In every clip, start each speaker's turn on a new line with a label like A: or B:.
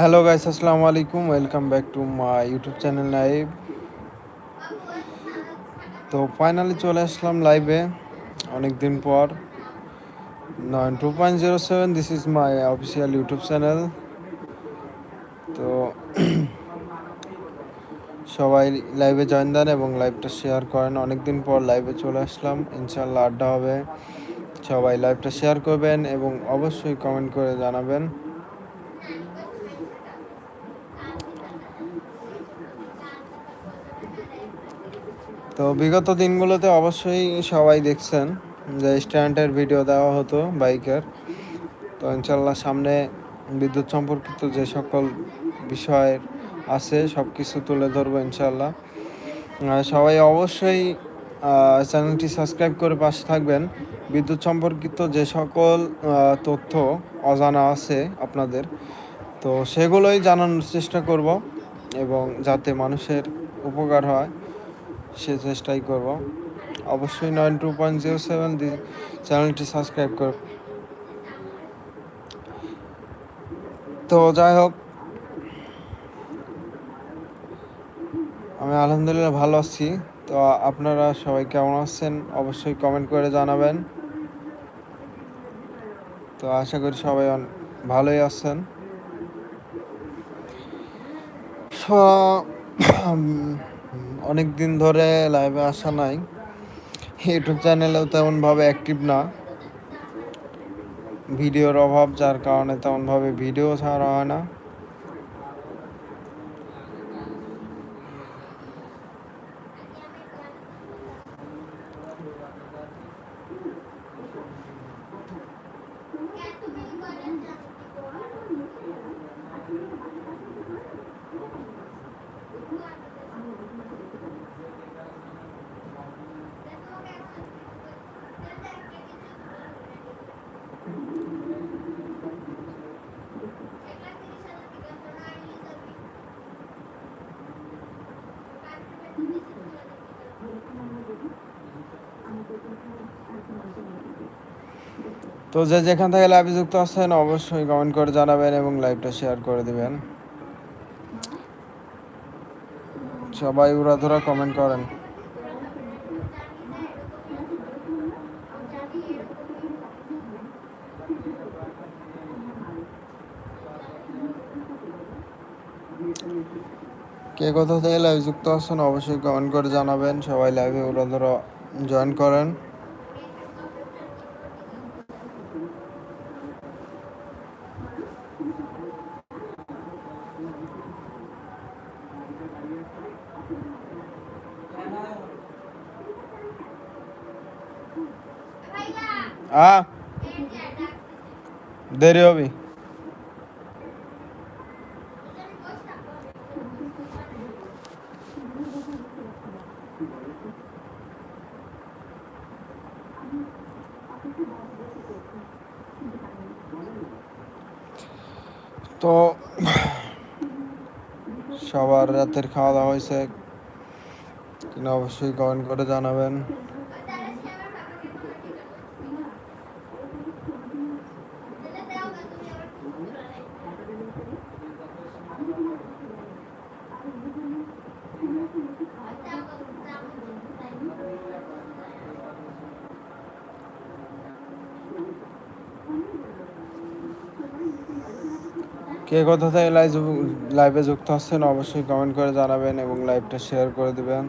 A: Hello guys, আসসালামু আলাইকুম। Welcome back to my YouTube channel live তো ফাইনালি চলে আসলাম লাইভে অনেক দিন পর। Nine two point zero seven this is my official YouTube channel তো সবাই লাইভে জয়েন দেন এবং লাইভটা শেয়ার করেন। অনেক দিন পর লাইভে চলে আসলাম। ইনশাল্লাহ আড্ডা হবে। সবাই লাইভটা শেয়ার করবেন এবং অবশ্যই কমেন্ট করে জানাবেন। তো বিগত দিনগুলোতে অবশ্যই সবাই দেখছেন যে স্ট্যান্ডের ভিডিও দেওয়া হতো বাইকের। তো ইনশাল্লাহ সামনে বিদ্যুৎ সম্পর্কিত যে সকল বিষয়ের আছে সব কিছু তুলে ধরবো ইনশাল্লাহ। সবাই অবশ্যই চ্যানেলটি সাবস্ক্রাইব করে পাশে থাকবেন। বিদ্যুৎ সম্পর্কিত যে সকল তথ্য অজানা আছে আপনাদের, তো সেগুলোই জানানোর চেষ্টা করব এবং যাতে মানুষের উপকার হয়। সে চেষ্টাই করব। অবশ্যই nine two point zero seven চ্যানেলটি সাবস্ক্রাইব কর। তো যাই হোক, আমি আলহামদুলিল্লাহ ভালো আছি। তো আপনারা সবাই কেমন আছেন? অবশ্যই কমেন্ট করে জানাবেন। তো আশা করি সবাই ভালোই আছেন। অনেক দিন ধরে লাইভে আসা নাই। ইউটিউব চ্যানেলেও তেমনভাবে অ্যাক্টিভ না। ভিডিওর অভাব, যার কারণে তেমনভাবে ভিডিও ছাড়া হয় না। তো যে যেখান থেকে লাইভে যুক্ত আছেন, অবশ্যই কমেন্ট করে জানাবেন এবং লাইভটা শেয়ার করে দিবেন। সবাই উড়াধুরা কমেন্ট করেন। কে কোথা থেকে লাইভ যুক্ত আছেন, অবশ্যই কমেন্ট করে জানাবেন। সবাই লাইভে উড়াধুরা জয়েন করেন। আ। দেরি হবে। তো সবার রাতের খাওয়া দাওয়া হয়েছে। কিনা অবশ্যই কমেন্ট করে জানাবেন। কে কথা থেকে লাইভ লাইভে যুক্ত হচ্ছেন অবশ্যই কমেন্ট করে জানাবেন এবং লাইভটা শেয়ার করে দিবেন।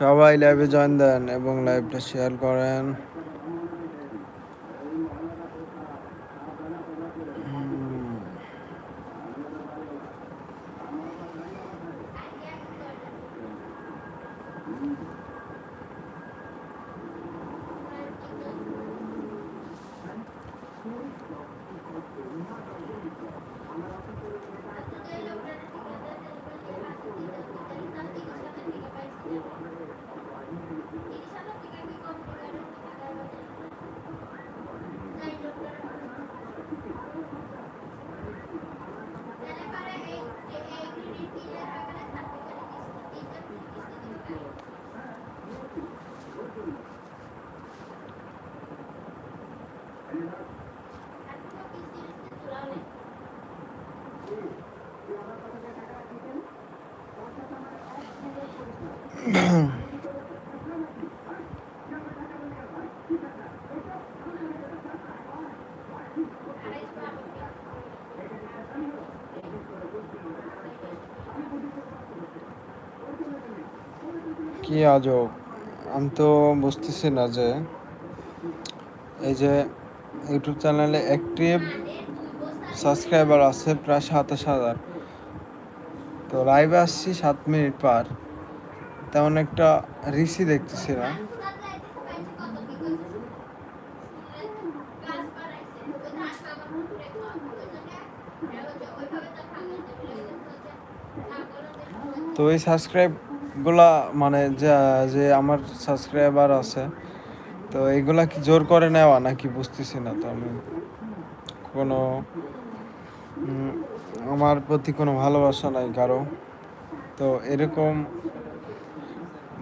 A: সবাই লাইভে জয়েন দেন এবং লাইভটা শেয়ার করেন। কি আজব? আমি তো বুঝতেছি না যে এই যে ইউটিউব চ্যানেলে অ্যাক্টিভ সাবস্ক্রাইবার আছে প্রায় সাতাশ হাজার। তো লাইভে আসছি সাত মিনিট পার। তেমন একটা রিসি দেখতেছি না তো এই সাবস্ক্রাইবগুলা মানে যে আমার সাবস্ক্রাইবার আছে, তো এগুলা কি জোর করে নেওয়া নাকি বুঝতেছি না তো আমি কোনো আমার প্রতি কোনো ভালোবাসা নাই কারও। তো এরকম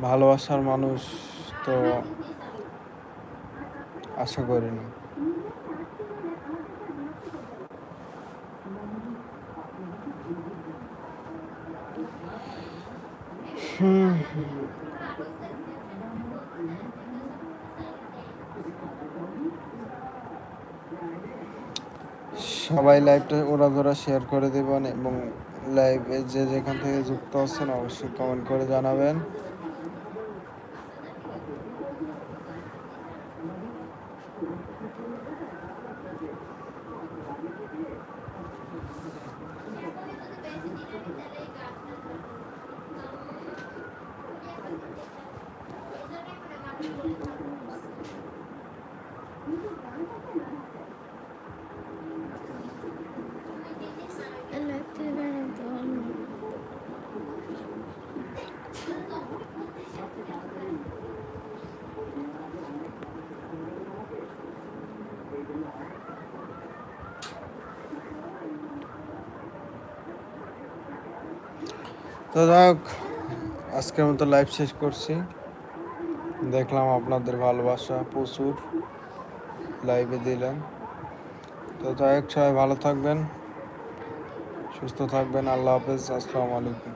A: ভালোবাসার মানুষ তো আশা করিনি। হুম। সবাই লাইভটা ওরা ধরা শেয়ার করে দেবেন এবং লাইভে যে যেখান থেকে যুক্ত আছেন অবশ্যই কমেন্ট করে জানাবেন। তো যাক আজকের মতো লাইভ শেষ করছি। দেখলাম আপনাদের ভালোবাসা প্রচুর লাইভে দিলেন। তো যাই হোক, সবাই ভালো থাকবেন, সুস্থ থাকবেন, আল্লাহ হাফেজ, আসসালামু আলাইকুম।